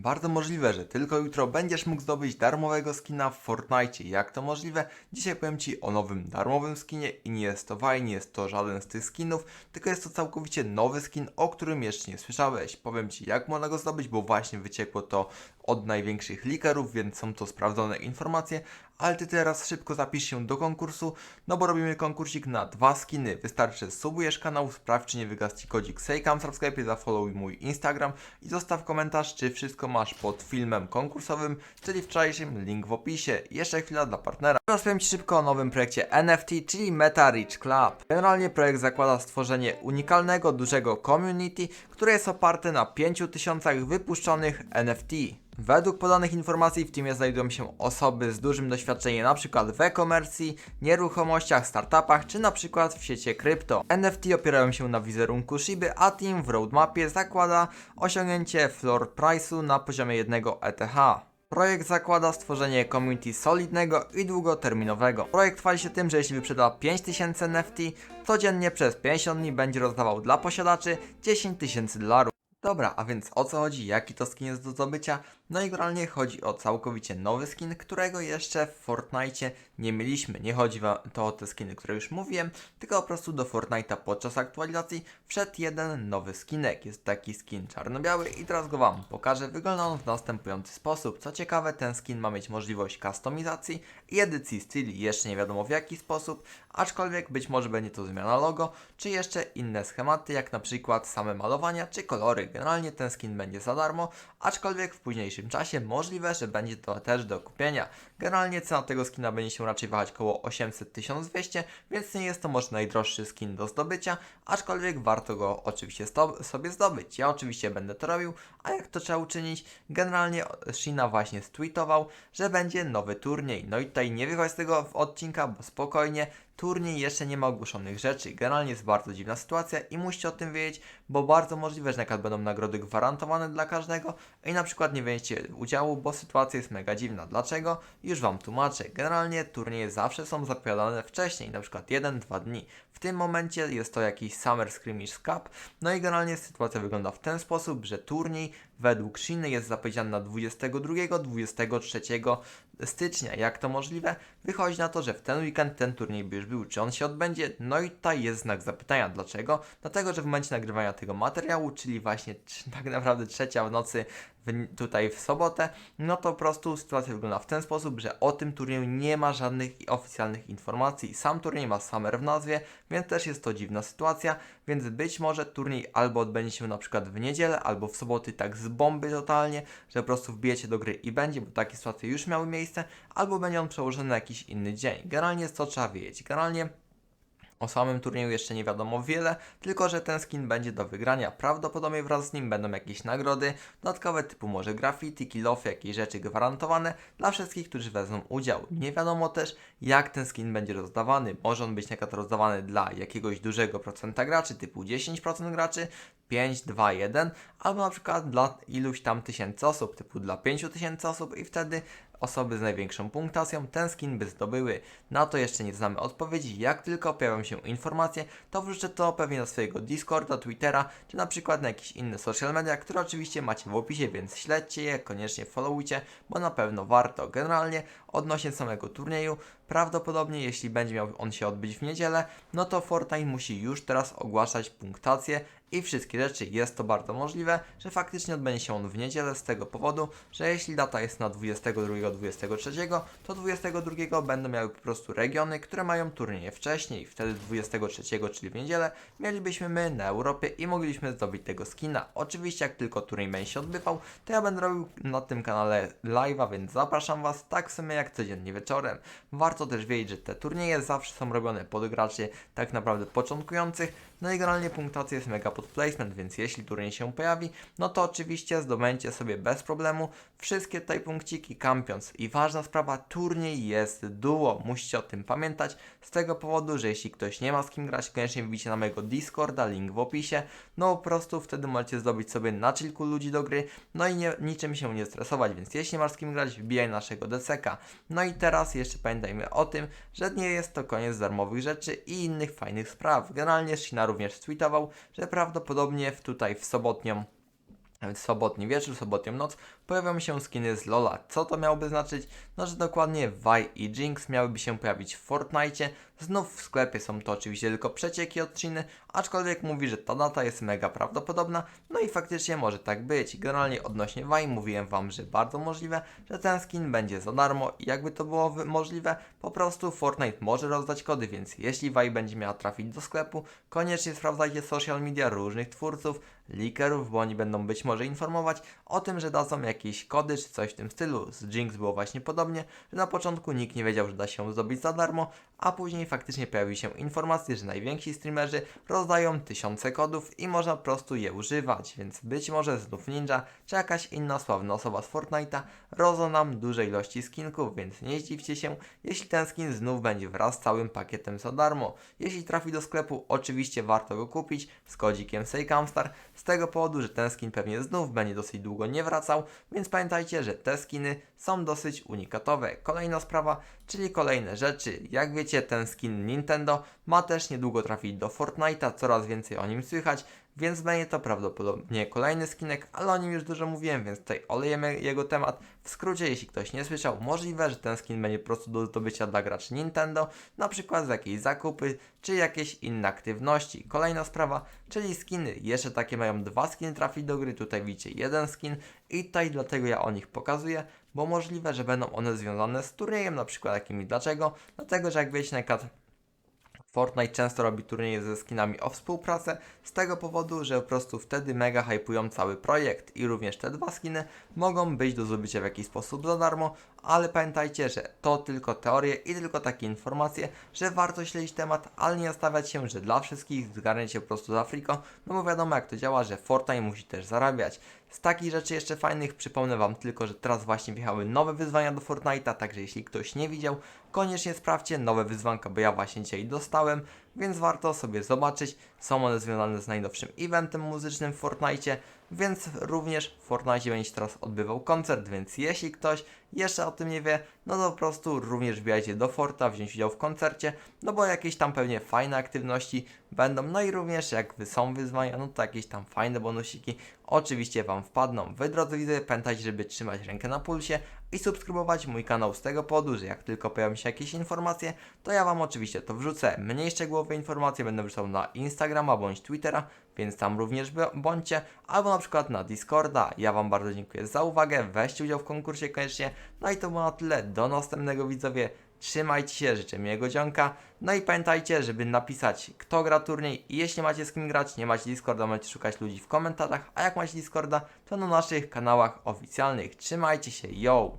Bardzo możliwe, że tylko jutro będziesz mógł zdobyć darmowego skina w Fortnite. Jak to możliwe? Dzisiaj powiem Ci o nowym darmowym skinie i nie jest to Waj, nie jest to żaden z tych skinów, tylko jest to całkowicie nowy skin, o którym jeszcze nie słyszałeś. Powiem Ci jak można go zdobyć, bo właśnie wyciekło to od największych likerów, więc są to sprawdzone informacje, ale Ty teraz szybko zapisz się do konkursu, no bo robimy konkursik na dwa skiny. Wystarczy, subujesz kanał, sprawdź czy nie wygasł Ci kodzik Sejkam sklepie, zafollowuj mój Instagram i zostaw komentarz, czy wszystko masz pod filmem konkursowym, czyli wczorajszym, link w opisie. Jeszcze chwila dla partnera. Teraz powiem Ci szybko o nowym projekcie NFT, czyli Meta Rich Club. Generalnie projekt zakłada stworzenie unikalnego, dużego community, które jest oparte na 5000 wypuszczonych NFT. Według podanych informacji w teamie znajdują się osoby z dużym doświadczeniem np. w e-commerce, nieruchomościach, startupach czy np. w sieci krypto. NFT opierają się na wizerunku Shiby, a team w roadmapie zakłada osiągnięcie floor price'u na poziomie 1 ETH. Projekt zakłada stworzenie community solidnego i długoterminowego. Projekt chwali się tym, że jeśli wyprzeda 5000 NFT, codziennie przez 50 dni będzie rozdawał dla posiadaczy 10 tysięcy dolarów. Dobra, a więc o co chodzi? Jaki to skin jest do zdobycia? No i generalnie chodzi o całkowicie nowy skin, którego jeszcze w Fortnite nie mieliśmy. Nie chodzi to o te skiny, które już mówiłem, tylko po prostu do Fortnite'a podczas aktualizacji wszedł jeden nowy skinek. Jest taki skin czarno-biały i teraz go Wam pokażę. Wygląda on w następujący sposób. Co ciekawe, ten skin ma mieć możliwość customizacji i edycji styli. Jeszcze nie wiadomo w jaki sposób, aczkolwiek być może będzie to zmiana logo, czy jeszcze inne schematy, jak na przykład same malowania czy kolory. Generalnie ten skin będzie za darmo, aczkolwiek w późniejszym czasie możliwe, że będzie to też do kupienia. Generalnie cena tego skina będzie się raczej wahać około 800-1200, więc nie jest to może najdroższy skin do zdobycia, aczkolwiek warto go oczywiście sobie zdobyć. Ja oczywiście będę to robił, a jak to trzeba uczynić? Generalnie Shina właśnie stweetował, że będzie nowy turniej. No i tutaj nie wychodź z tego odcinka, bo spokojnie, turniej jeszcze nie ma ogłoszonych rzeczy. Generalnie jest bardzo dziwna sytuacja i musicie o tym wiedzieć, bo bardzo możliwe, że na przykład będą nagrody gwarantowane dla każdego i na przykład nie weźcie udziału, bo sytuacja jest mega dziwna. Dlaczego? Już Wam tłumaczę. Generalnie turnieje zawsze są zapowiadane wcześniej, na przykład 1-2 dni. W tym momencie jest to jakiś Summer Scrimmage Cup, no i generalnie sytuacja wygląda w ten sposób, że turniej według Shiny jest zapowiedziany na 22-23 stycznia. Jak to możliwe? Wychodzi na to, że w ten weekend ten turniej by już był. Czy on się odbędzie? No i tutaj jest znak zapytania. Dlaczego? Dlatego, że w momencie nagrywania tego materiału, czyli właśnie tak naprawdę trzecia w nocy w, tutaj w sobotę, no to po prostu sytuacja wygląda w ten sposób, że o tym turnieju nie ma żadnych oficjalnych informacji. Sam turniej ma Summer w nazwie, więc też jest to dziwna sytuacja, więc być może turniej albo odbędzie się na przykład w niedzielę, albo w soboty tak z bomby totalnie, że po prostu wbijecie do gry i będzie, bo takie sytuacje już miały miejsce, albo będzie on przełożony na jakiś inny dzień. Generalnie jest to trzeba wiedzieć. Generalnie o samym turnieju jeszcze nie wiadomo wiele, tylko że ten skin będzie do wygrania. Prawdopodobnie wraz z nim będą jakieś nagrody, dodatkowe typu może graffiti, kilofy, jakieś rzeczy gwarantowane dla wszystkich, którzy wezmą udział. Nie wiadomo też jak ten skin będzie rozdawany. Może on być na rozdawany dla jakiegoś dużego procenta graczy, typu 10% graczy, 5, 2, 1, albo na przykład dla iluś tam tysięcy osób, typu dla 5 tysięcy osób i wtedy osoby z największą punktacją ten skin by zdobyły. Na to jeszcze nie znamy odpowiedzi. Jak tylko pojawią się informacje, to wrzucę to pewnie na swojego Discorda, Twittera, czy na przykład na jakieś inne social media, które oczywiście macie w opisie, więc śledźcie je, koniecznie followujcie, bo na pewno warto. Generalnie odnośnie samego turnieju, prawdopodobnie jeśli będzie miał on się odbyć w niedzielę, no to Fortnite musi już teraz ogłaszać punktację i wszystkie rzeczy. Jest to bardzo możliwe, że faktycznie odbędzie się on w niedzielę z tego powodu, że jeśli data jest na 22-23, to 22 będą miały po prostu regiony, które mają turnieje wcześniej. Wtedy 23, czyli w niedzielę, mielibyśmy my na Europie i mogliśmy zdobyć tego skina. Oczywiście jak tylko turniej będzie się odbywał, to ja będę robił na tym kanale live'a, więc zapraszam Was tak w sumie jak codziennie wieczorem. Warto też wiedzieć, że te turnieje zawsze są robione pod graczy tak naprawdę początkujących, no i generalnie punktacja jest mega pod placement, więc jeśli turniej się pojawi, no to oczywiście zdobędzie sobie bez problemu wszystkie tutaj punkciki kampiąc. I ważna sprawa, turniej jest duo, musicie o tym pamiętać, z tego powodu, że jeśli ktoś nie ma z kim grać, koniecznie wbijcie na mojego Discorda, link w opisie, no po prostu wtedy możecie zdobyć sobie na kilku ludzi do gry, no i nie, niczym się nie stresować, więc jeśli masz z kim grać, wbijaj naszego DCK. No i teraz jeszcze pamiętajmy o tym, że nie jest to koniec darmowych rzeczy i innych fajnych spraw. Generalnie Shina również tweetował, że prawdopodobnie w tutaj w sobotnią w sobotni wieczór, sobotnią noc pojawią się skiny z Lola. Co to miałoby znaczyć? No, że dokładnie Vi i Jinx miałyby się pojawić w Fortnite. Znów w sklepie są to oczywiście tylko przecieki od Chiny, aczkolwiek mówi, że ta data jest mega prawdopodobna. No i faktycznie może tak być. Generalnie odnośnie Vi mówiłem Wam, że bardzo możliwe, że ten skin będzie za darmo i jakby to było możliwe, po prostu Fortnite może rozdać kody, więc jeśli Vi będzie miała trafić do sklepu, koniecznie sprawdzajcie social media różnych twórców, leakerów, bo oni będą być może informować o tym, że dadzą jakieś kody czy coś w tym stylu. Z Jinx było właśnie podobnie, że na początku nikt nie wiedział, że da się zdobyć za darmo, a później faktycznie pojawiły się informacje, że najwięksi streamerzy rozdają tysiące kodów i można po prostu je używać, więc być może znów Ninja czy jakaś inna sławna osoba z Fortnite'a rozda nam duże ilości skinków, więc nie zdziwcie się, jeśli ten skin znów będzie wraz z całym pakietem za darmo. Jeśli trafi do sklepu, oczywiście warto go kupić z kodzikiem SEJKAMSTAR, z tego powodu, że ten skin pewnie znów będzie dosyć długo nie wracał, więc pamiętajcie, że te skiny są dosyć unikatowe. Kolejna sprawa, czyli kolejne rzeczy. Jak wiecie, ten skin Nintendo ma też niedługo trafić do Fortnite'a, coraz więcej o nim słychać, więc będzie to prawdopodobnie kolejny skinek, ale o nim już dużo mówiłem, więc tutaj olejemy jego temat. W skrócie, jeśli ktoś nie słyszał, możliwe, że ten skin będzie po prostu do zdobycia dla graczy Nintendo, na przykład za jakieś zakupy, czy jakieś inne aktywności. Kolejna sprawa, czyli skiny. Jeszcze takie mają dwa skiny trafić do gry, tutaj widzicie jeden skin i tutaj dlatego ja o nich pokazuję, bo możliwe, że będą one związane z turniejem, na przykład jakimi. Dlaczego? Dlatego, że jak wiecie, na przykład Fortnite często robi turnieje ze skinami o współpracę z tego powodu, że po prostu wtedy mega hypują cały projekt i również te dwa skiny mogą być do zdobycia w jakiś sposób za darmo, ale pamiętajcie, że to tylko teorie i tylko takie informacje, że warto śledzić temat, ale nie nastawiać się, że dla wszystkich zgarniecie po prostu z Afriko, no bo wiadomo jak to działa, że Fortnite musi też zarabiać. Z takich rzeczy jeszcze fajnych przypomnę Wam tylko, że teraz właśnie wjechały nowe wyzwania do Fortnite'a, także jeśli ktoś nie widział, koniecznie sprawdźcie nowe wyzwanka, bo ja właśnie dzisiaj dostałem, więc warto sobie zobaczyć. Są one związane z najnowszym eventem muzycznym w Fortnite, więc również w Fortnite będzie teraz odbywał koncert, więc jeśli ktoś jeszcze o tym nie wie, no to po prostu również wbijajcie do Forta, wziąć udział w koncercie, no bo jakieś tam pewnie fajne aktywności będą, no i również jak są wyzwania, no to jakieś tam fajne bonusiki oczywiście Wam wpadną. Wy drodzy pamiętajcie, żeby trzymać rękę na pulsie i subskrybować mój kanał z tego powodu, że jak tylko pojawią się jakieś informacje, to ja Wam oczywiście to wrzucę. Mniej szczegółowe informacje będę wrzucał na Instagrama bądź Twittera, więc tam również bądźcie, albo na przykład na Discorda. Ja Wam bardzo dziękuję za uwagę, weźcie udział w konkursie koniecznie. No i to było na tyle. Do następnego widzowie. Trzymajcie się, życzę miłego dzionka. No i pamiętajcie, żeby napisać kto gra turniej i jeśli macie z kim grać, nie macie Discorda, możecie szukać ludzi w komentarzach, a jak macie Discorda, to na naszych kanałach oficjalnych. Trzymajcie się, yo!